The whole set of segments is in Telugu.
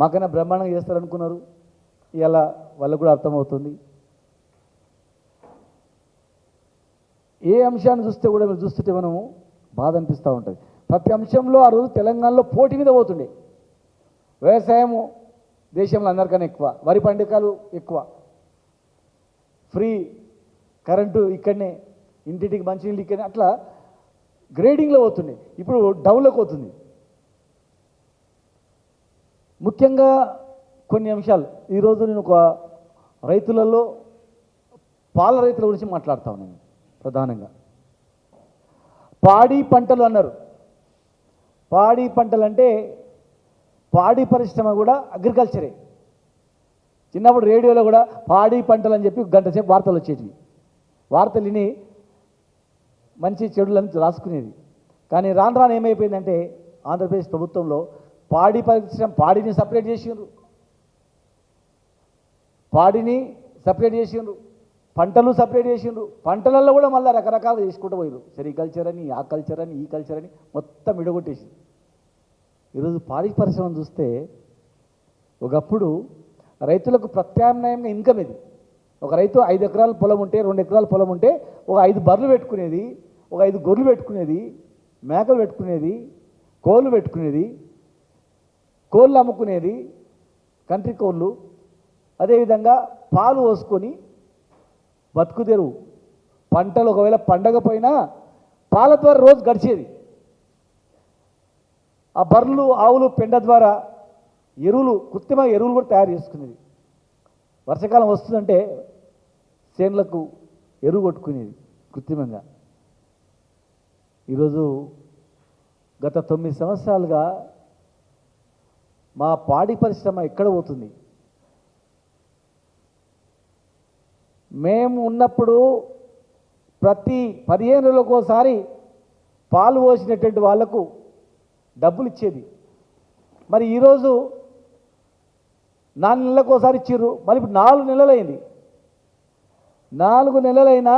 మాకైనా బ్రహ్మాండంగా చేస్తారనుకున్నారు. ఇలా వాళ్ళకు కూడా అర్థమవుతుంది. ఏ అంశాన్ని చూస్తే కూడా మీరు చూస్తుంటే మనము బాధ అనిపిస్తూ ఉంటుంది. ప్రతి అంశంలో ఆ రోజు తెలంగాణలో పోటీ మీద పోతుండే. వ్యవసాయము దేశంలో అందరికన్నా ఎక్కువ. వరి పండికాలు ఎక్కువ. ఫ్రీ కరెంటు ఇక్కడనే ఇంటింటికి మంచినీళ్ళు ఇక్కడనే అట్లా గ్రేడింగ్లో పోతుండే. ఇప్పుడు డౌన్లోకి పోతుంది. ముఖ్యంగా కొన్ని అంశాలు. ఈరోజు నేను ఒక రైతులలో పాల రైతుల గురించి మాట్లాడుతా ఉన్నాను ప్రధానంగా. పాడి పంటలు అన్నారు. పాడి పంటలు అంటే పాడి పరిశ్రమ కూడా అగ్రికల్చరే. చిన్నప్పుడు రేడియోలో కూడా పాడి పంటలు అని చెప్పి గంట సేపు వార్తలు వచ్చేటివి. వార్తలు విని మంచి చెడులను రాసుకునేది. కానీ రాను రాను ఏమైపోయిందంటే ఆంధ్రప్రదేశ్ ప్రభుత్వంలో పాడి పరిశ్రమ పాడిని సపరేట్ చేసిండ్రు. పాడిని సపరేట్ చేసిండ్రు. పంటలు సపరేట్ చేసిండ్రు. పంటలలో కూడా మళ్ళీ రకరకాలు చేసుకుంటూ పోయారు సెరికల్చర్ అని ఆ కల్చర్ అని ఈ కల్చర్ అని మొత్తం విడగొట్టేసి ఈరోజు పాడి పరిశ్రమ చూస్తే ఒకప్పుడు రైతులకు ప్రత్యామ్నాయంగా ఇన్కమ్ ఇది ఒక రైతు ఐదు ఎకరాల పొలం ఉంటే రెండు ఎకరాల పొలం ఉంటే ఒక ఐదు బర్రెలు పెట్టుకునేది ఒక ఐదు గొర్రెలు పెట్టుకునేది మేకలు పెట్టుకునేది కోళ్ళు పెట్టుకునేది కోళ్ళు అమ్ముకునేది కంట్రీ కోళ్ళు. అదేవిధంగా పాలు పోసుకొని బతుకుదెరువు పంటలు ఒకవేళ పండగపోయినా పాల ద్వారా రోజు గడిచేది. ఆ బర్రెలు ఆవులు పెండ ద్వారా ఎరువులు కృత్రిమ ఎరువులు కూడా తయారు చేసుకునేది. వర్షాకాలం వస్తుందంటే చేనులకు ఎరువు కొట్టుకునేది కృత్రిమంగా. ఈరోజు గత తొమ్మిది సంవత్సరాలుగా మా పాడి పరిశ్రమ ఎక్కడ పోతుంది? మేము ఉన్నప్పుడు ప్రతి పదిహేను ఒకసారి పాలు పోసినటువంటి వాళ్ళకు డబ్బులు ఇచ్చేది. మరి ఈరోజు నాలుగు నెలలకు ఒకసారి ఇచ్చిర్రు. మరి ఇప్పుడు నాలుగు నెలలైంది. నాలుగు నెలలైనా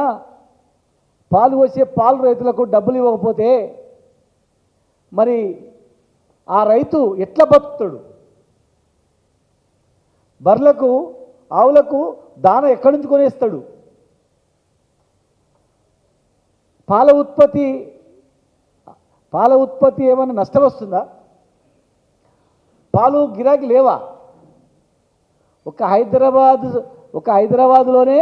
పాలు పోసే పాలు రైతులకు డబ్బులు ఇవ్వకపోతే మరి ఆ రైతు ఎట్లా బతుకుతాడు? బర్లకు ఆవులకు దాన ఎక్కడి నుంచి కొనేస్తాడు? పాల ఉత్పత్తి పాల ఉత్పత్తి ఏమైనా నష్టం వస్తుందా? పాలు గిరాకీ లేవా? ఒక హైదరాబాద్ ఒక హైదరాబాద్లోనే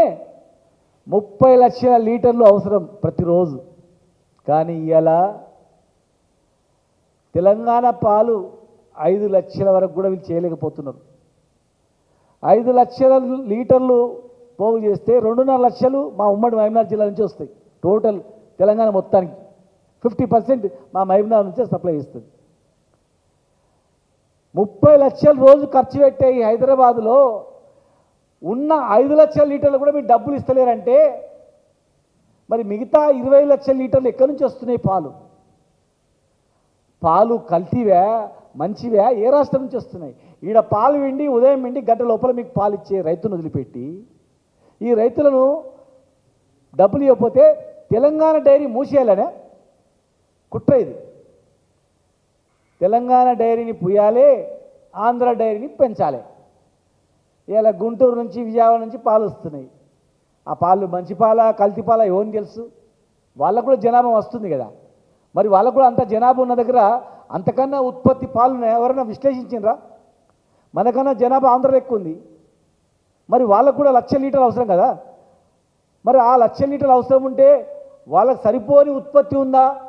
ముప్పై లక్షల లీటర్లు అవసరం ప్రతిరోజు. కానీ ఇలా తెలంగాణ పాలు ఐదు లక్షల వరకు కూడా వీళ్ళు చేయలేకపోతున్నారు. ఐదు లక్షల లీటర్లు పోగు చేస్తే రెండున్నర లక్షలు మా ఉమ్మడి మహబూబ్నగర్ జిల్లా నుంచి వస్తాయి. టోటల్ తెలంగాణ మొత్తానికి ఫిఫ్టీ పర్సెంట్ మా మహబూబ్నగర్ నుంచే సప్లై ఇస్తుంది ముప్పై లక్షలు రోజు ఖర్చు పెట్టే ఈ హైదరాబాద్లో ఉన్న ఐదు లక్షల లీటర్లు కూడా మీరు డబ్బులు ఇస్తలేరంటే మరి మిగతా ఇరవై లక్షల లీటర్లు ఎక్కడి నుంచి వస్తున్నాయి పాలు? పాలు కల్తీవే మంచివే ఏ రాష్ట్రం నుంచి వస్తున్నాయి? ఈడ పాలు వెండి ఉదయం వెండి గంట లోపల మీకు పాలు ఇచ్చే రైతును వదిలిపెట్టి ఈ రైతులను డబ్బులు ఇవ్వకపోతే తెలంగాణ డైరీ మూసేయాలనే కుట్ర ఇది. తెలంగాణ డైరీని పుయ్యాలి ఆంధ్ర డైరీని పెంచాలి. ఇలా గుంటూరు నుంచి విజయవాడ నుంచి పాలు వస్తున్నాయి. ఆ పాలు మంచి పాల కల్తీ పాల ఏమని తెలుసు? వాళ్ళకు కూడా జనాభా వస్తుంది కదా. మరి వాళ్ళకు కూడా అంత జనాభా ఉన్న దగ్గర అంతకన్నా ఉత్పత్తి పాలను ఎవరైనా విశ్లేషించినరా? మనకన్నా జనాభా ఆంధ్రలో ఎక్కువ ఉంది. మరి వాళ్ళకు కూడా లక్ష లీటర్లు అవసరం కదా? మరి ఆ లక్ష లీటర్లు అవసరం ఉంటే వాళ్ళకి సరిపోని ఉత్పత్తి ఉందా?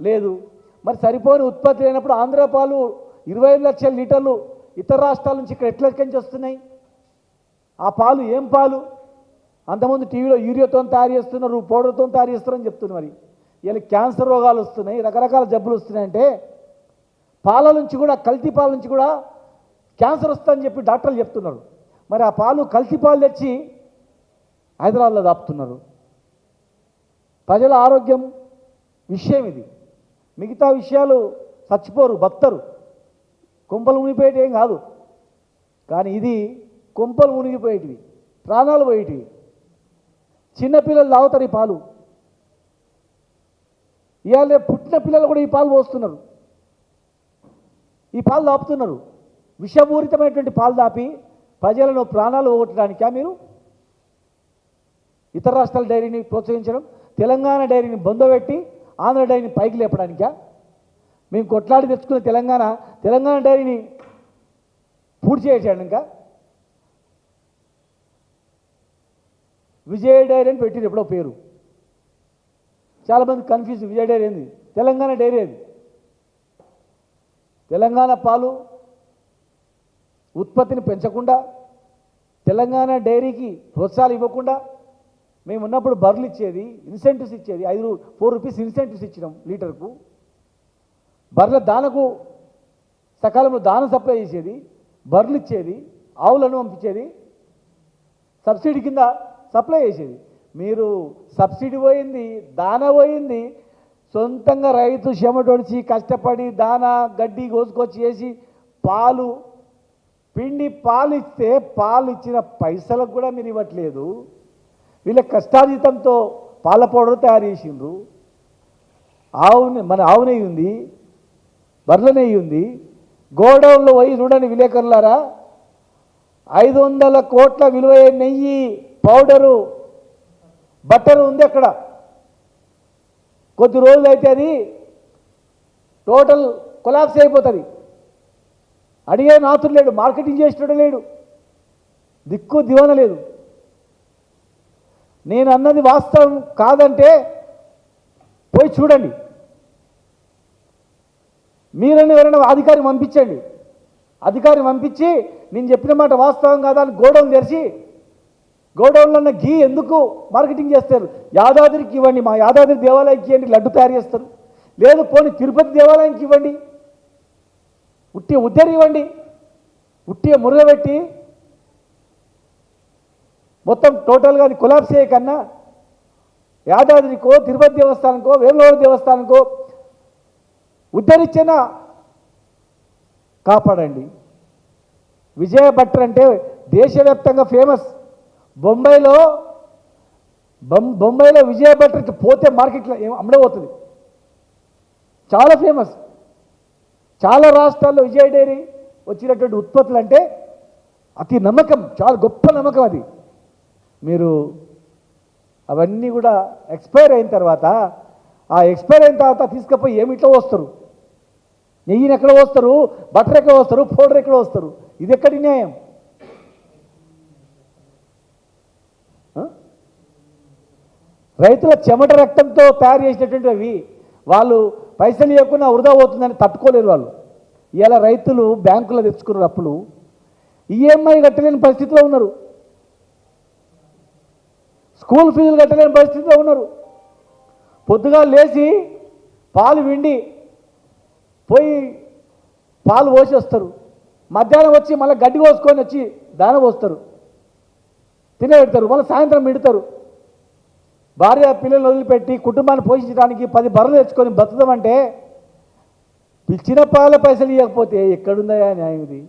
లేదు. మరి సరిపోని ఉత్పత్తి లేనప్పుడు ఆంధ్ర పాలు ఇరవై ఐదు లక్షల లీటర్లు ఇతర రాష్ట్రాల నుంచి ఇక్కడ ఎట్లా వస్తున్నాయి? ఆ పాలు ఏం పాలు? అంతకుముందు టీవీలో యూరియాతో తయారు చేస్తున్నారు పౌడర్తో తయారు చేస్తున్నారని చెప్తున్నారు మరి. ఇలా క్యాన్సర్ రోగాలు వస్తున్నాయి రకరకాల జబ్బులు వస్తున్నాయంటే పాల నుంచి కూడా కల్తీ పాల నుంచి కూడా క్యాన్సర్ వస్తుందని చెప్పి డాక్టర్లు చెప్తున్నారు. మరి ఆ పాలు కల్తీ పాలు తెచ్చి హైదరాబాద్లో దాపుతున్నారు. ప్రజల ఆరోగ్యం విషయం ఇది. మిగతా విషయాలు చచ్చిపోరు బతరు కుంపలు మునిగిపోయేటి ఏం కాదు. కానీ ఇది కుంపలు మునిగిపోయేటివి ప్రాణాలు పోయేటివి. చిన్నపిల్లలు తాగుతారు ఈ పాలు. ఇవాళ పుట్టిన పిల్లలు కూడా ఈ పాలు పోస్తున్నారు. ఈ పాలు తాపుతున్నారు విషపూరితమైనటువంటి పాలు దాపి ప్రజలను ప్రాణాలు పోగొట్టడానికా మీరు? ఇతర రాష్ట్రాల డైరీని ప్రోత్సహించడం తెలంగాణ డైరీని బొందబెట్టి ఆంధ్ర డైరీని పైకి లేపడానికా? మేము కొట్లాడి తెచ్చుకున్న తెలంగాణ తెలంగాణ డైరీని పూర్తి చేసాడు ఇంకా. విజయ డైరీ అని పెట్టిరు ఎప్పుడో పేరు. చాలామంది కన్ఫ్యూజ్ విజయ డైరీ ఏంది? తెలంగాణ డైరీ అది. తెలంగాణ పాలు ఉత్పత్తిని పెంచకుండా తెలంగాణ డైరీకి ప్రోత్సాహాలు ఇవ్వకుండా మేము ఉన్నప్పుడు బర్రెలు ఇచ్చేది ఇన్సెంటివ్స్ ఇచ్చేది ఐదు ఫోర్ రూపీస్ ఇన్సెంటివ్స్ ఇచ్చినాం లీటర్కు. బర్రెల దానకు సకాలంలో దాన సప్లై చేసేది బర్రెలు ఇచ్చేది ఆవులను పంపించేది సబ్సిడీ కింద సప్లై చేసేది. మీరు సబ్సిడీ పోయింది దాన పోయింది సొంతంగా రైతు చెమటొడిచి కష్టపడి దాన గడ్డి కోసుకొచ్చి వేసి పాలు పిండి పాలు ఇస్తే పాలు ఇచ్చిన పైసలకు కూడా మీరు ఇవ్వట్లేదు. వీళ్ళ కష్టార్జితంతో పాల పౌడర్ తయారు చేసిండ్రు. ఆవుని మన ఆవు నెయ్యి ఉంది బర్రెల నెయ్యి ఉంది. గోడౌన్లో పోయి చూడండి విలేకరులారా ఐదు వందల కోట్ల విలువ నెయ్యి పౌడరు బట్టలు ఉంది అక్కడ. కొద్ది రోజులు అయితే అది టోటల్ కొలాప్స్ అయిపోతుంది. అడిగే నాతుడు లేడు మార్కెటింగ్ చేసేటోడు లేడు. దిక్కు దివాన లేదు. నేను అన్నది వాస్తవం కాదంటే పోయి చూడండి. మీరని ఎవరైనా అధికారిని పంపించండి. అధికారిని పంపించి నేను చెప్పిన మాట వాస్తవం కాదా అని గోడౌన్ తెరిచి గోడౌన్లో ఉన్న గీ ఎందుకు మార్కెటింగ్ చేస్తారు? యాదాద్రికి ఇవ్వండి మా యాదాద్రి దేవాలయానికి ఇవ్వండి లడ్డు తయారు చేస్తారు. లేదు పోనీ తిరుపతి దేవాలయానికి ఇవ్వండి. ఉట్టి ఉద్దరి ఇవ్వండి. ఉట్టి మురగబెట్టి మొత్తం టోటల్గా అది కొలాప్స్ చేయకన్నా యాదాద్రికో తిరుపతి దేవస్థానంకో వేములవాడ దేవస్థానంకో ఉద్ధరించిన కాపాడండి. విజయ భట్టర్ అంటే దేశవ్యాప్తంగా ఫేమస్ బొంబాయిలో బొం బొంబాయిలో విజయ బట్టర్కి పోతే మార్కెట్లో ఏం అమ్మడబోతుంది చాలా ఫేమస్ చాలా రాష్ట్రాల్లో విజయ డైరీ వచ్చినటువంటి ఉత్పత్తులు అంటే అతి నమ్మకం చాలా గొప్ప నమ్మకం అది. మీరు అవన్నీ కూడా ఎక్స్పైర్ అయిన తర్వాత ఆ ఎక్స్పైర్ అయిన తర్వాత తీసుకుపోయి ఏమిట్లో వస్తారు నెయ్యిని ఎక్కడ వస్తారు బటర్ ఎక్కడ వస్తారు పౌడర్ ఎక్కడ వస్తారు ఇది ఎక్కడి న్యాయం? రైతుల చెమట రక్తంతో తయారు చేసినటువంటి అవి వాళ్ళు పైసలు ఇవ్వకుండా వృధా పోతుందని తట్టుకోలేరు వాళ్ళు. ఇలా రైతులు బ్యాంకులో తెచ్చుకున్నారు అప్పులు. ఈఎంఐ కట్టలేని పరిస్థితిలో ఉన్నారు. స్కూల్ ఫీజులు కట్టలేని పరిస్థితిలో ఉన్నారు. పొద్దుగా లేచి పాలు విండి పోయి పాలు పోసి వస్తారు. మధ్యాహ్నం వచ్చి మళ్ళీ గడ్డి కోసుకొని వచ్చి దాన పోస్తారు. తినబెడతారు. మళ్ళీ సాయంత్రం మిడతారు. భార్య పిల్లలు వదిలిపెట్టి కుటుంబాన్ని పోషించడానికి పది బర్రెలు తెచ్చుకొని బతుకుదామంటే పిలిచిన పాల పైసలు ఇవ్వకపోతే ఎక్కడుందయా న్యాయం ఇది?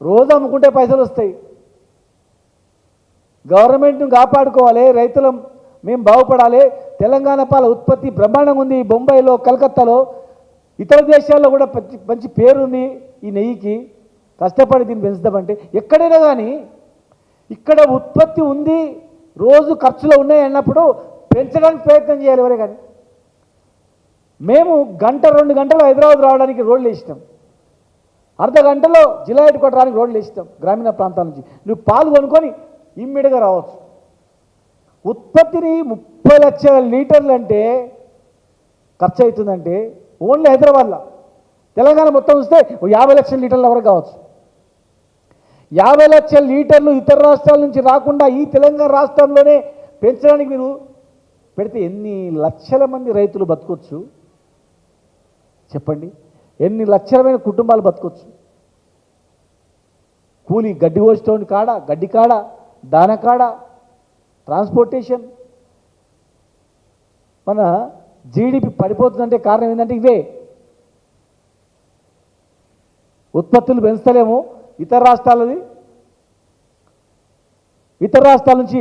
రోజు అమ్ముకుంటే పైసలు వస్తాయి. గవర్నమెంట్ను కాపాడుకోవాలి రైతులం మేము బాగుపడాలి. తెలంగాణ పాల ఉత్పత్తి బ్రహ్మాండంగా ఉంది. బొంబాయిలో కలకత్తాలో ఇతర దేశాల్లో కూడా మంచి మంచి పేరుంది ఈ నెయ్యికి. కష్టపడి దీన్ని పెంచుదామంటే ఎక్కడైనా కానీ ఇక్కడ ఉత్పత్తి ఉంది. రోజు ఖర్చులు ఉన్నాయి అన్నప్పుడు పెంచడానికి ప్రయత్నం చేయాలి ఎవరే కానీ. మేము గంట రెండు గంటలు హైదరాబాద్ రావడానికి రోడ్లు వేసినాం. అర్ధ గంటలో జిల్లా హెడ్ క్వార్టర్ రావడానికి రోడ్లు వేసినాం గ్రామీణ ప్రాంతాల నుంచి. నువ్వు పాలు కొనుక్కొని ఇమ్మీడియట్గా రావచ్చు. ఉత్పత్తిని ముప్పై లక్షల లీటర్లు అంటే ఖర్చు అవుతుందంటే ఓన్లీ హైదరాబాద్లో. తెలంగాణ మొత్తం చూస్తే యాభై లక్షల లీటర్ల వరకు కావచ్చు. యాభై లక్షల లీటర్లు ఇతర రాష్ట్రాల నుంచి రాకుండా ఈ తెలంగాణ రాష్ట్రంలోనే పెంచడానికి మీరు పెడితే ఎన్ని లక్షల మంది రైతులు బతకొచ్చు? చెప్పండి. ఎన్ని లక్షలమైన కుటుంబాలు బతకొచ్చు? కూలి గడ్డి కోసేటోని కాడ గడ్డి కాడ దాన కాడ ట్రాన్స్పోర్టేషన్. మన జీడిపి పడిపోతుందంటే కారణం ఏంటంటే ఇవే. ఉత్పత్తులు పెంచలేము. ఇతర రాష్ట్రాలది? ఇతర రాష్ట్రాల నుంచి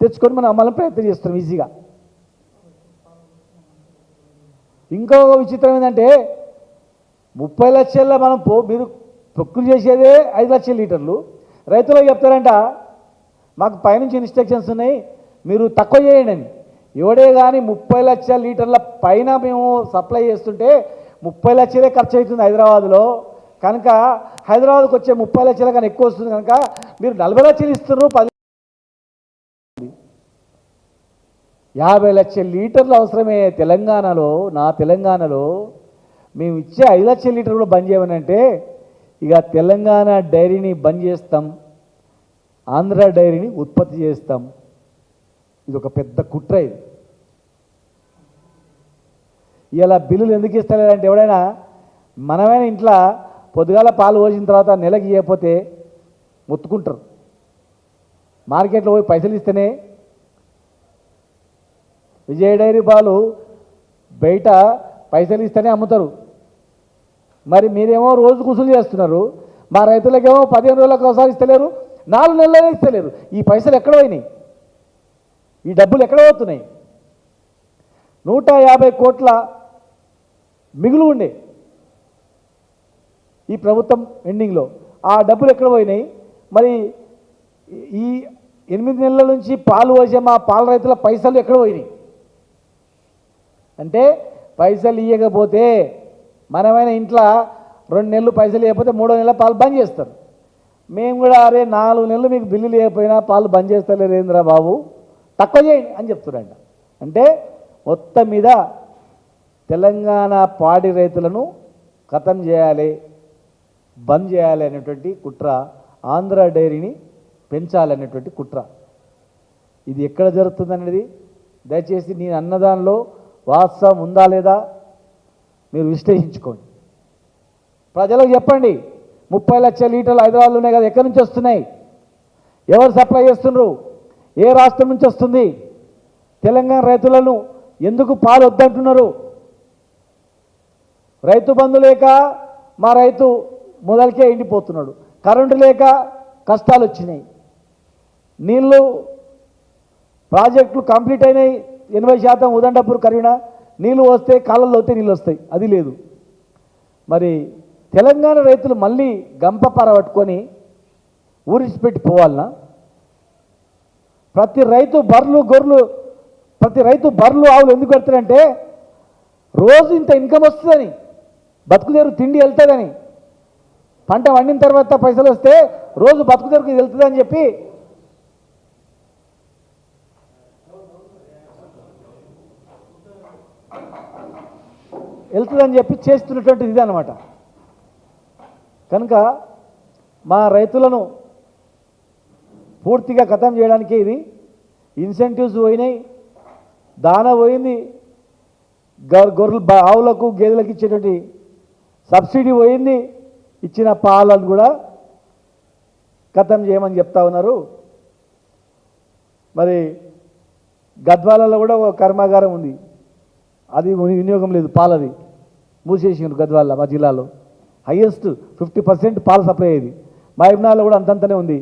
తెచ్చుకొని మనం అమ్మాలని ప్రయత్నం చేస్తున్నాం ఈజీగా. ఇంకో విచిత్రం ఏంటంటే ముప్పై లక్షల్లో మనం పో మీరు పొక్కులు చేసేదే ఐదు లక్షల లీటర్లు. రైతులకు చెప్తారంట మాకు పైనుంచి ఇన్స్ట్రక్షన్స్ ఉన్నాయి మీరు తక్కువ చేయండి అని. ఎవడే కానీ ముప్పై లక్షల లీటర్ల పైన మేము సప్లై చేస్తుంటే ముప్పై లక్షలే ఖర్చు అవుతుంది హైదరాబాద్లో. కనుక హైదరాబాద్కి వచ్చే ముప్పై లక్షల కన్నా ఎక్కువ వస్తుంది కనుక మీరు నలభై లక్షలు ఇస్తున్నారు పది యాభై లక్షల లీటర్లు అవసరమే తెలంగాణలో నా తెలంగాణలో. మేము ఇచ్చే ఐదు లక్షల లీటర్లు కూడా బంద్ చేయమనంటే ఇక తెలంగాణ డైరీని బంద్ చేస్తాం ఆంధ్ర డైరీని ఉత్పత్తి చేస్తాం. ఇది ఒక పెద్ద కుట్ర ఇది. ఇలా బిల్లులు ఎందుకు ఇస్తలేదంటే ఎవడైనా మనమైన ఇంట్లో పొద్దుగాల పాలు పోసిన తర్వాత నెలకి ఇవ్వకపోతే మొత్తుకుంటారు. మార్కెట్లో పోయి పైసలు ఇస్తేనే విజయ డైరీ పాలు బయట పైసలు ఇస్తేనే అమ్ముతారు. మరి మీరేమో రోజు కుసులు చేస్తున్నారు. మా రైతులకేమో పదిహేను రోజులకు ఒకసారి ఇస్తలేరు నాలుగు నెలలనే ఇస్తలేరు. ఈ పైసలు ఎక్కడ పోయినాయి? ఈ డబ్బులు ఎక్కడ పోతున్నాయి? నూట యాభై కోట్ల మిగులు ఉండే. ఈ ప్రభుత్వం ఎండింగ్లో. ఆ డబ్బులు ఎక్కడ పోయినాయి? మరి ఈ ఎనిమిది నెలల నుంచి పాలు పోసే మా పాల రైతుల పైసలు ఎక్కడ పోయినాయి? అంటే పైసలు ఇవ్వకపోతే మనమైన ఇంట్లో రెండు నెలలు పైసలు ఇవ్వకపోతే మూడో నెల పాలు బంద్ చేస్తారు. మేము కూడా అరే నాలుగు నెలలు మీకు బిల్లు లేకపోయినా పాలు బంద్ చేస్తలేరేంద్రా బాబు? తక్కువ చేయండి అని చెప్తున్నాడు అంటే మొత్తం మీద తెలంగాణ పాడి రైతులను ఖతం చేయాలి. బంద్ చేయాలి అనేటువంటి కుట్ర ఆంధ్ర డైరీని పెంచాలనేటువంటి కుట్ర. ఇది ఎక్కడ జరుగుతుందనేది? దయచేసి నేను అన్నదానిలో వాస్తవం ఉందా లేదా మీరు విశ్లేషించుకోండి. ప్రజలకు చెప్పండి. ముప్పై లక్షల లీటర్లు హైదరాబాద్లో ఉన్నాయి కదా ఎక్కడి నుంచి వస్తున్నాయి? ఎవరు సప్లై చేస్తున్నారు? ఏ రాష్ట్రం నుంచి వస్తుంది? తెలంగాణ రైతులను ఎందుకు పాలు వద్దంటున్నారు రైతు బంధు లేక మా రైతు మొదలకే ఎండిపోతున్నాడు. కరెంటు లేక కష్టాలు వచ్చినాయి. నీళ్ళు ప్రాజెక్టులు కంప్లీట్ అయినాయి. ఎనభై శాతం ఉదండపూర్ కరీనా. నీళ్ళు వస్తే కాలంలో వస్తే నీళ్ళు వస్తాయి. అది లేదు. మరి తెలంగాణ రైతులు మళ్ళీ గంప పట్టుకొని ఊరిచిపెట్టి పోవాలనా? ప్రతి రైతు బర్రెలు గొర్రెలు ప్రతి రైతు బర్రెలు ఆవులు ఎందుకు పెడతారంటే రోజు ఇంత ఇన్కమ్ వస్తుందని బతుకుదేరు తిండి వెళ్తుందని పంట వండిన తర్వాత పైసలు వస్తే రోజు బతుకుదేరుకు ఇది వెళ్తుందని చెప్పి వెళ్తుందని చెప్పి చేస్తున్నటువంటిది ఇది అనమాట కనుక మా రైతులను పూర్తిగా ఖతం చేయడానికి ఇది. ఇన్సెంటివ్స్ పోయినాయి. దాన పోయింది. గొర్రెలు ఆవులకు గేదెలకు ఇచ్చేటువంటి సబ్సిడీ పోయింది. ఇచ్చిన పాలను కూడా ఖతం చేయమని చెప్తా ఉన్నారు. మరి గద్వాలలో కూడా ఒక కర్మాగారం ఉంది. అది వినియోగం లేదు పాలది. మూసేసిండ్రు గద్వాల మా జిల్లాలో. హయ్యెస్ట్ ఫిఫ్టీ పర్సెంట్ పాలు సప్లై అయ్యేది. మా ఇబ్నాల్లో కూడా అంతంతనే ఉంది.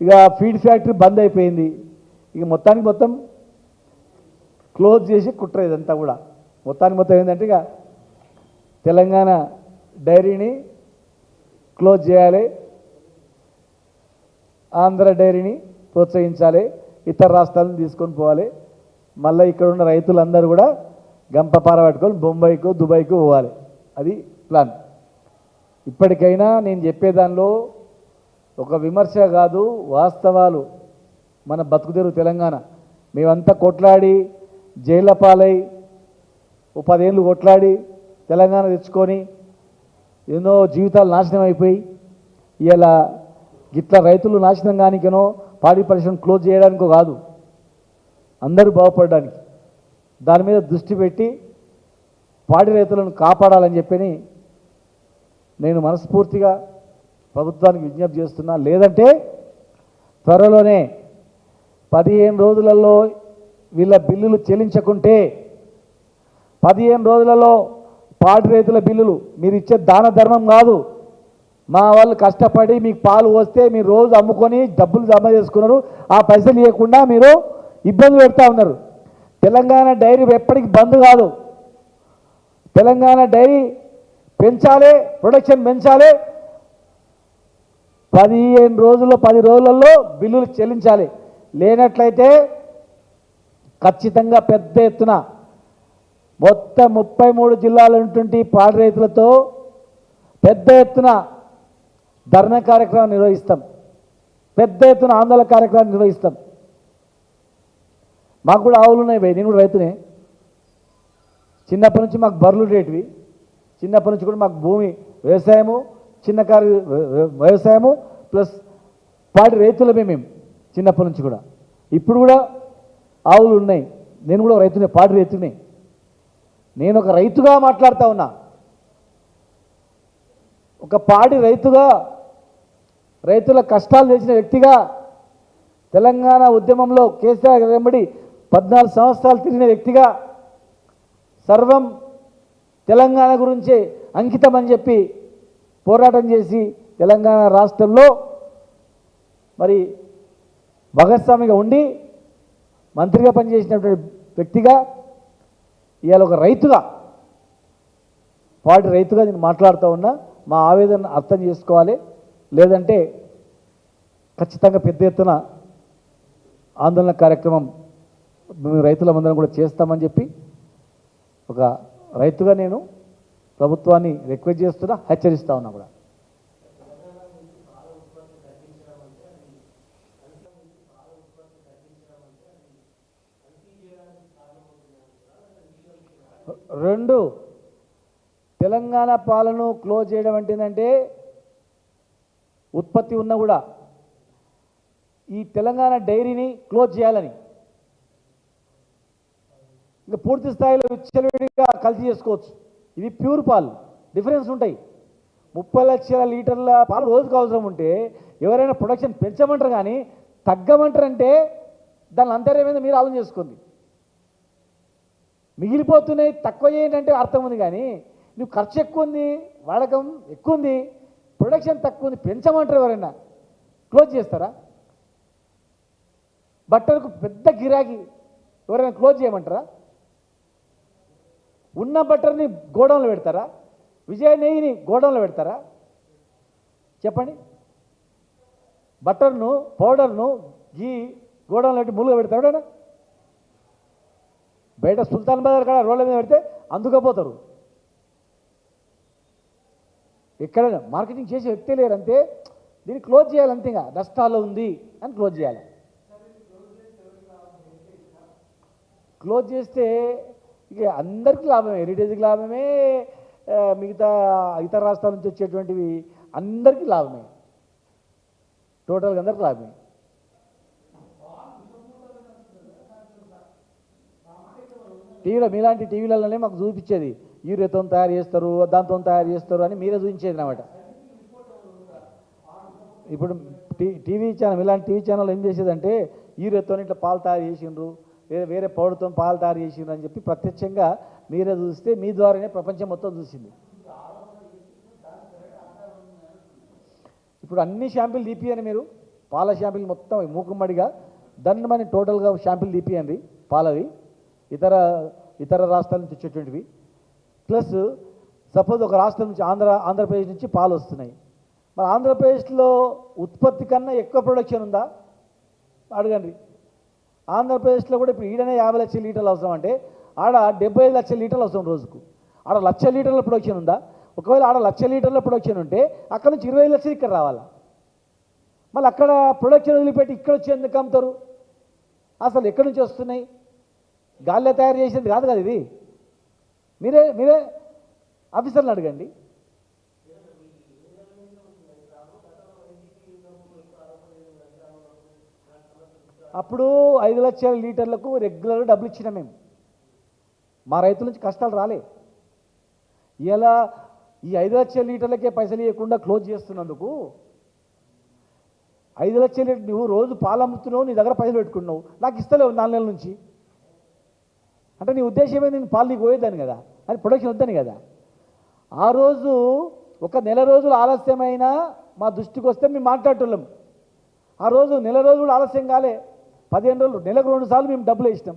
ఇక ఫీడ్ ఫ్యాక్టరీ బంద్ అయిపోయింది. ఇక మొత్తానికి మొత్తం క్లోజ్ చేసి కుట్ర ఇదంతా కూడా. మొత్తానికి మొత్తం ఏంటంటే ఇక తెలంగాణ డైరీని క్లోజ్ చేయాలి. ఆంధ్ర డైరీని ప్రోత్సహించాలి. ఇతర రాష్ట్రాలను తీసుకొని పోవాలి. మళ్ళీ ఇక్కడ ఉన్న రైతులందరూ కూడా గంపపార పట్టుకొని బొంబాయికు దుబాయ్కు పోవాలి. అది ప్లాన్. ఇప్పటికైనా నేను చెప్పేదానిలో ఒక విమర్శ కాదు వాస్తవాలు. మన బతుకుదేరు తెలంగాణ. మేమంతా కొట్లాడి జైళ్ళ పాలై ఓ పదేళ్ళు కొట్లాడి తెలంగాణ తెచ్చుకొని ఎన్నో జీవితాలు నాశనం అయిపోయి ఇలా గిట్ల రైతులు నాశనం కానికనో పాడి పరిశ్రమ క్లోజ్ చేయడానికో కాదు అందరూ బాగుపడడానికి దాని మీద దృష్టి పెట్టి పాడి రైతులను కాపాడాలని చెప్పని నేను మనస్ఫూర్తిగా ప్రభుత్వానికి విజ్ఞప్తి చేస్తున్నా. లేదంటే త్వరలోనే పదిహేను రోజులలో వీళ్ళ బిల్లులు చెల్లించకుంటే పదిహేను రోజులలో పాడి రైతుల బిల్లులు. మీరు ఇచ్చే దాన ధర్మం కాదు. మా వాళ్ళు కష్టపడి మీకు పాలు వస్తే మీరు రోజు అమ్ముకొని డబ్బులు జమ చేసుకున్నారు. ఆ పైసలు ఇవ్వకుండా మీరు ఇబ్బంది పెడతా ఉన్నారు. తెలంగాణ డైరీ ఎప్పటికీ బంద్ కాదు. తెలంగాణ డైరీ పెంచాలి ప్రొడక్షన్ పెంచాలి. పదిహేను రోజుల్లో పది రోజులలో బిల్లులు చెల్లించాలి. లేనట్లయితే ఖచ్చితంగా పెద్ద ఎత్తున మొత్తం ముప్పై మూడు జిల్లాలు పాడి రైతులతో పెద్ద ఎత్తున ధర్నా కార్యక్రమం నిర్వహిస్తాం. పెద్ద ఎత్తున ఆందోళన కార్యక్రమం నిర్వహిస్తాం. మాకు కూడా ఆవులు ఉన్నాయి భయ్ నేను కూడా రైతునే. చిన్నప్పటి నుంచి మాకు బర్రెలు రేటివి చిన్నప్పటి నుంచి కూడా మాకు భూమి వ్యవసాయము చిన్న కార్య వ్యవసాయము ప్లస్ పాడి రైతులమే మేము చిన్నప్పటి నుంచి కూడా. ఇప్పుడు కూడా ఆవులు ఉన్నాయి. నేను కూడా రైతునే పాడి రైతునే. నేను ఒక రైతుగా మాట్లాడుతా ఉన్నా. ఒక పాడి రైతుగా రైతుల కష్టాలు తెలిసిన వ్యక్తిగా తెలంగాణ ఉద్యమంలో కేసీఆర్ వెంబడి పద్నాలుగు సంవత్సరాలు తిరిగిన వ్యక్తిగా సర్వం తెలంగాణ గురించే అంకితం అని చెప్పి పోరాటం చేసి తెలంగాణ రాష్ట్రంలో మరి భాగస్వామిగా ఉండి మంత్రిగా పనిచేసినటువంటి వ్యక్తిగా ఇవాళ ఒక రైతుగా పాటి రైతుగా నేను మాట్లాడుతూ ఉన్నా మా ఆవేదన అర్థం చేసుకోవాలి. లేదంటే ఖచ్చితంగా పెద్ద ఎత్తున ఆందోళన కార్యక్రమం మేము రైతులమందరం కూడా చేస్తామని చెప్పి ఒక రైతుగా నేను ప్రభుత్వాన్ని రిక్వెస్ట్ చేస్తున్నా హెచ్చరిస్తా ఉన్నా కూడా. రెండు తెలంగాణ పాలను క్లోజ్ చేయడం అంటే ఏంటంటే ఉత్పత్తి ఉన్నా కూడా ఈ తెలంగాణ డైరీని క్లోజ్ చేయాలని. ఇంకా పూర్తి స్థాయిలో విచ్చలవిడిగా కలిసి చేసుకోవచ్చు. ఇవి ప్యూర్ పాలు డిఫరెన్స్ ఉంటాయి. ముప్పై లక్షల లీటర్ల పాలు రోజుకు అవసరం ఉంటే ఎవరైనా ప్రొడక్షన్ పెంచమంటారు కానీ తగ్గమంటారంటే దాని అంతర్యం మీద మీరు ఆలోచన చేసుకోండి. మిగిలిపోతున్నాయి తక్కువ ఏంటంటే అర్థం ఉంది కానీ నువ్వు ఖర్చు ఎక్కువ ఉంది వాడకం ఎక్కువ ఉంది ప్రొడక్షన్ తక్కువ ఉంది పెంచమంటారు ఎవరైనా? క్లోజ్ చేస్తారా? బట్టలకు పెద్ద గిరాకీ ఎవరైనా క్లోజ్ చేయమంటారా? ఉన్న బట్టర్ని గోడౌన్లో పెడతారా? విజయ నెయ్యిని గోడౌన్లో పెడతారా? చెప్పండి. బట్టర్ను పౌడర్ను గీ గోడౌన్లో పెట్టి ములుగ పెడతారా ఎవడైనా? బయట సుల్తాన్ బజార్ కాడ రోడ్ల మీద పెడితే అందుకపోతారు ఎక్కడైనా మార్కెటింగ్ చేసే వ్యక్తే లేరంటే దీన్ని క్లోజ్ చేయాలి అంతే ఇంకా. నష్టాల్లో ఉంది అని క్లోజ్ చేయాలి. క్లోజ్ చేస్తే ఇక అందరికీ లాభమే హెరిటేజ్కి లాభమే మిగతా ఇతర రాష్ట్రాల నుంచి వచ్చేటువంటివి అందరికీ లాభమే. టోటల్గా అందరికీ లాభమే. టీవీలో మీలాంటి టీవీలలోనే మాకు చూపించేది. యూరియాతో తయారు చేస్తారు దాంతో తయారు చేస్తారు అని మీరే చూపించేది అన్నమాట. ఇప్పుడు టీవీ ఛానల్ ఇలాంటి టీవీ ఛానల్ ఏం చేసేదంటే యూరియాతో ఇట్లా పాలు తయారు చేసిండ్రు వేరే వేరే పౌడర్తో పాలు తయారు చేసిండ్రు అని చెప్పి ప్రత్యక్షంగా మీరే చూస్తే మీ ద్వారానే ప్రపంచం మొత్తం చూసింది. ఇప్పుడు అన్ని షాంపులు తీపియండి మీరు. పాల షాంపులు మొత్తం మూకుమ్మడిగా దండమని టోటల్గా షాంపులు తీపియండి పాలవి ఇతర ఇతర రాష్ట్రాల నుంచి వచ్చేటువంటివి. ప్లస్ సపోజ్ ఒక రాష్ట్రం నుంచి ఆంధ్ర ఆంధ్రప్రదేశ్ నుంచి పాలు వస్తున్నాయి. మరి ఆంధ్రప్రదేశ్లో ఉత్పత్తి కన్నా ఎక్కువ ప్రొడక్షన్ ఉందా? అడగండి. ఆంధ్రప్రదేశ్లో కూడా ఇప్పుడు ఈడనే యాభై లక్షల లీటర్లు అవసరం అంటే ఆడ డెబ్బై లక్షల లీటర్లు అవసరం రోజుకు. ఆడ లక్ష లీటర్ల ప్రొడక్షన్ ఉందా? ఒకవేళ ఆడ లక్ష లీటర్ల ప్రొడక్షన్ ఉంటే అక్కడ నుంచి ఇరవై ఐదు లక్షలు ఇక్కడ రావాలా? మళ్ళీ అక్కడ ప్రొడక్షన్ వదిలిపెట్టి ఇక్కడ వచ్చి ఎందుకు అమ్ముతారు? అసలు ఎక్కడి నుంచి వస్తున్నాయి? గాల్లో తయారు చేసింది కాదు కదా ఇది? మీరే మీరే ఆఫీసర్లు అడగండి. అప్పుడు ఐదు లక్షల లీటర్లకు రెగ్యులర్గా డబ్బులు ఇచ్చినాం మేము. మా రైతుల నుంచి కష్టాలు రాలే. ఇలా ఈ ఐదు లక్షల లీటర్లకే పైసలు ఇవ్వకుండా క్లోజ్ చేస్తున్నందుకు ఐదు లక్షల లీటర్ నువ్వు రోజు పాలు అమ్ముతున్నావు నీ దగ్గర పైసలు పెట్టుకున్నావు. నాకు ఇస్తలేవు నాలుగు నెలల నుంచి. అంటే నీ ఉద్దేశం ఏంది నేను పాలు నీకు పోయేద్దాను కదా. అని ప్రొడక్షన్ వద్దని కదా. ఆ రోజు ఒక నెల రోజులు ఆలస్యమైనా మా దృష్టికి వస్తే మేము మాట్లాడేటోళ్ళం. ఆ రోజు నెల రోజులు ఆలస్యం కాలే. పదిహేను రోజులు నెలకు రెండు సార్లు మేము డబ్బులు వేసినాం.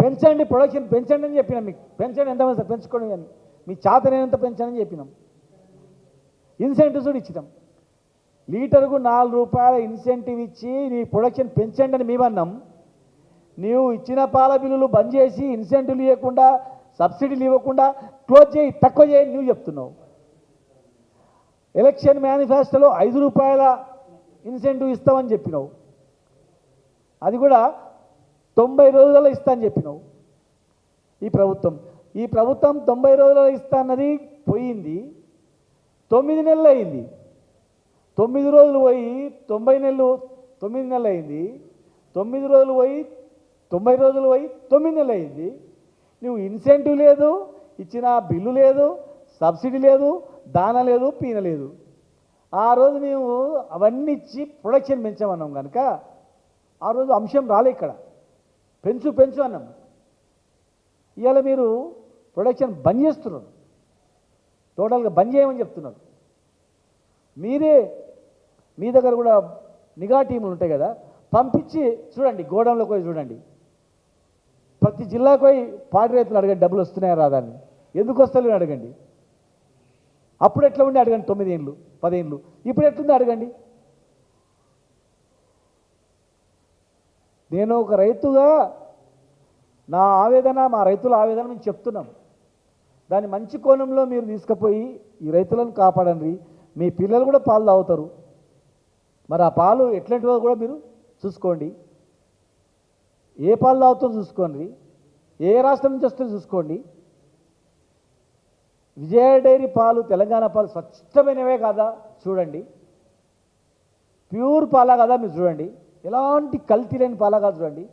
పెంచండి ప్రొడక్షన్ పెంచండి అని చెప్పినాం మీకు. పెంచండి ఎంత సార్? పెంచుకోండి అని. మీ చేతనైనంత పెంచండి అని చెప్పినాం. ఇన్సెంటివ్స్ కూడా ఇచ్చినాం. లీటర్కు నాలుగు రూపాయల ఇన్సెంటివ్ ఇచ్చి నీ ప్రొడక్షన్ పెంచండి అని మేమన్నాం. నీవు ఇచ్చిన పాల బిల్లులు బంద్ చేసి ఇన్సెంటివ్లు ఇవ్వకుండా సబ్సిడీలు ఇవ్వకుండా క్లోజ్ చేయి తక్కువ చేయి నువ్వు చెప్తున్నావు. ఎలక్షన్ మేనిఫెస్టోలో ఐదు రూపాయల ఇన్సెంటివ్ ఇస్తామని చెప్పినావు. అది కూడా తొంభై రోజులలో ఇస్తా అని చెప్పినావు. ఈ ప్రభుత్వం ఈ ప్రభుత్వం తొంభై రోజులలో ఇస్తా అన్నది పోయింది తొమ్మిది నెలలు అయింది. తొమ్మిది రోజులు పోయి తొంభై నెలలు తొమ్మిది నెలలు అయింది. తొమ్మిది రోజులు పోయి తొంభై రోజులు పోయి తొమ్మిది నెలలు అయింది. నువ్వు ఇన్సెంటివ్ లేదు ఇచ్చిన బిల్లు లేదు సబ్సిడీ లేదు దాన లేదు పీన లేదు. ఆ రోజు మేము అవన్నీ ఇచ్చి ప్రొడక్షన్ పెంచామన్నాం కనుక ఆ రోజు అంశం రాలే ఇక్కడ. పెంచు పెంచు అన్నాం. ఇవాళ మీరు ప్రొడక్షన్ బంద్ చేస్తున్నారు. టోటల్గా బంద్ చేయమని చెప్తున్నారు. మీరే మీ దగ్గర కూడా నిఘా టీములు ఉంటాయి కదా పంపించి చూడండి గోడౌన్లోకి పోయి చూడండి. ప్రతి జిల్లాకు పోయి పాడి రైతులు అడగండి డబ్బులు వస్తున్నాయా రాదాన్ని ఎందుకు వస్తలేవు అడగండి. అప్పుడు ఎట్లా ఉండి అడగండి తొమ్మిది ఏళ్ళు పదేళ్ళు ఇప్పుడు ఎట్లుంది అడగండి. నేను ఒక రైతుగా నా ఆవేదన మా రైతుల ఆవేదన మేము చెప్తున్నాం. దాన్ని మంచి కోణంలో మీరు తీసుకుపోయి ఈ రైతులను కాపాడండి. మీ పిల్లలు కూడా పాలు తాగుతారు. మరి ఆ పాలు ఎట్లాంటివో కూడా మీరు చూసుకోండి. ఏ పాలు తాగుతుందో చూసుకోండి. ఏ రాష్ట్రం నుంచి వస్తుందో చూసుకోండి. విజయ డైరీ పాలు తెలంగాణ పాలు స్వచ్ఛమైనవే కదా? చూడండి. ప్యూర్ పాలా కదా మీరు చూడండి. ఎలాంటి కల్తీ లేని పాలా కాదు చూడండి.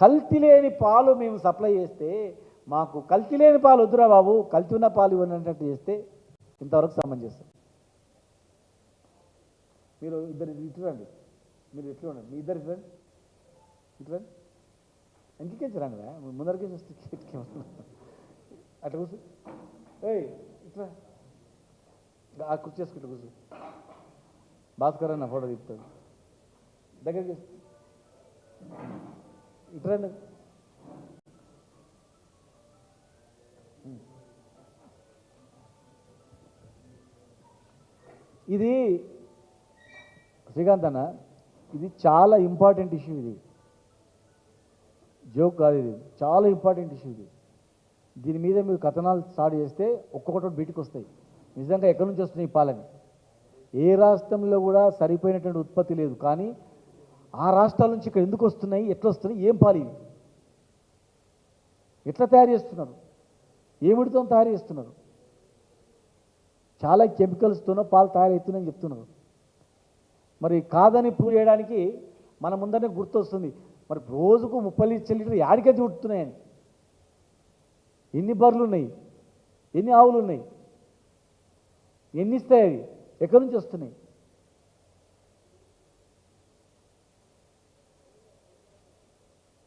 కల్తీ లేని పాలు మేము సప్లై చేస్తే మాకు కల్తీ లేని పాలు వద్దురా బాబు. కల్తీ ఉన్న పాలు ఇవ్వనట్టు చేస్తే ఇంతవరకు సమంజసం మీరు ఇద్దరు ఇటు రండి. మీరు ఎట్లా ఉండండి మీ ఇద్దరు ఇటు రండి. ఇటు రండి. ఇంటికేంచి రండి చూస్తే ముందరికి అట్లా కూర్చో. ఏయ్ ఇట్లా. ఆ కుర్చీ చేసుకుంటూ కూర్చో. భాస్కర్ అన్న ఫోటో తిప్పుతాడు దగ్గరికి తీసుకో. ఇది శ్రీకాంత్ అన్న ఇది చాలా ఇంపార్టెంట్ ఇష్యూ ఇది. జోక్ కాదు ఇది. చాలా ఇంపార్టెంట్ ఇష్యూ ఇది. దీని మీద మీరు కథనాలు స్టార్ట్ చేస్తే ఒక్కొక్కటి బయటికి వస్తాయి. నిజంగా ఎక్కడి నుంచి వస్తున్నాయి పాలని? ఏ రాష్ట్రంలో కూడా సరిపోయినటువంటి ఉత్పత్తి లేదు. కానీ ఆ రాష్ట్రాల నుంచి ఇక్కడ ఎందుకు వస్తున్నాయి? ఎట్లా వస్తున్నాయి? ఏం పాలు ఇవి? ఎట్లా తయారు చేస్తున్నారు? ఏమిటితో తయారు చేస్తున్నారు? చాలా కెమికల్స్తోనో పాలు తయారవుతున్నాయని చెప్తున్నారు. మరి కాదని ప్రూవ్ చేయడానికి మన ముందరనే గుర్తొస్తుంది. మరి రోజుకు ముప్పై లీటర్ లీటర్ యాడికైతే ఉడుతున్నాయని ఎన్ని బర్రెలు ఉన్నాయి? ఎన్ని ఆవులు ఉన్నాయి? ఎన్ని ఇస్తాయి అవి? ఎక్కడి నుంచి వస్తున్నాయి?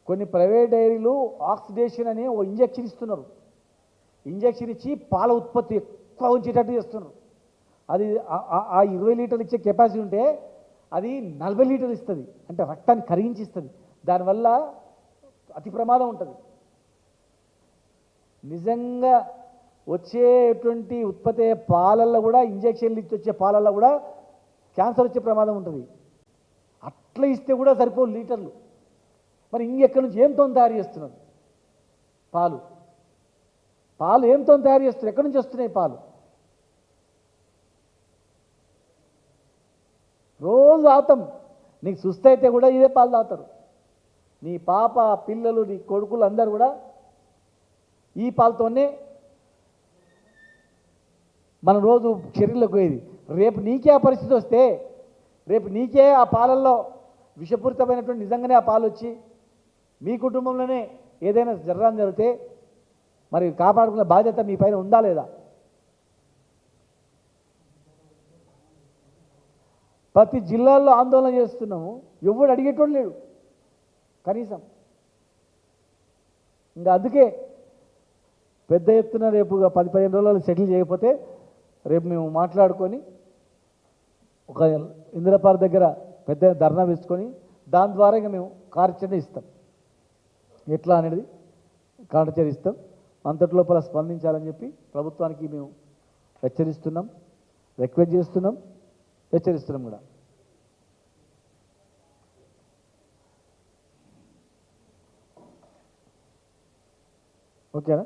కొన్ని ప్రైవేట్ డైరీలు ఆక్సిడేషన్ అనే ఓ ఇంజెక్షన్ ఇస్తున్నారు. ఇంజెక్షన్ ఇచ్చి పాల ఉత్పత్తి ఎక్కువ ఉంచేటట్టు చేస్తున్నారు. అది ఆ ఇరవై లీటర్లు ఇచ్చే కెపాసిటీ ఉంటే అది నలభై లీటర్లు ఇస్తుంది. అంటే రక్తాన్ని కరిగించి ఇస్తుంది దానివల్ల అతి ప్రమాదం ఉంటుంది. నిజంగా వచ్చేటువంటి ఉత్పత్తి అయ్యే పాలల్లో కూడా ఇంజక్షన్లు ఇచ్చి వచ్చే పాలల్లో కూడా క్యాన్సర్ వచ్చే ప్రమాదం ఉంటుంది. అట్లా ఇస్తే కూడా సరిపోదు లీటర్లు. మరి ఇంకెక్కడి నుంచి ఏంతో తయారు చేస్తున్నారు? పాలు. పాలు ఏంతో తయారు చేస్తున్నారు? ఎక్కడి నుంచి వస్తున్నాయి పాలు? రోజు ఆతం నీకు సుస్థ అయితే కూడా ఇదే పాలు తాగుతారు. నీ పాప పిల్లలు నీ కొడుకులు అందరు కూడా ఈ పాలతోనే మనం రోజు చర్యలకు పోయేది. రేపు నీకే ఆ పరిస్థితి వస్తే రేపు నీకే ఆ పాలల్లో విషపూరితమైనటువంటి నిజంగానే ఆ పాలు వచ్చి మీ కుటుంబంలోనే ఏదైనా జరగడం జరిగితే మరి కాపాడుకునే బాధ్యత మీ పైన ఉందా లేదా? ప్రతి జిల్లాల్లో ఆందోళన చేస్తున్నాము. ఎవడు అడిగేటోడు లేడు. కనీసం. ఇంకా అందుకే పెద్ద ఎత్తున రేపు పది పదిహేను రోజులు సెటిల్ చేయకపోతే రేపు మేము మాట్లాడుకొని ఒక ఇందిరపార్ దగ్గర పెద్ద ధర్నా వేసుకొని దాని ద్వారా ఇంకా మేము కార్యాచరణ ఇస్తాం. ఎట్లా అనేది కాంట ఇస్తాం. అంతటి లోపల స్పందించాలని చెప్పి ప్రభుత్వానికి మేము హెచ్చరిస్తున్నాం రిక్వెస్ట్ చేస్తున్నాం హెచ్చరిస్తున్నాం కూడా. ఓకేనా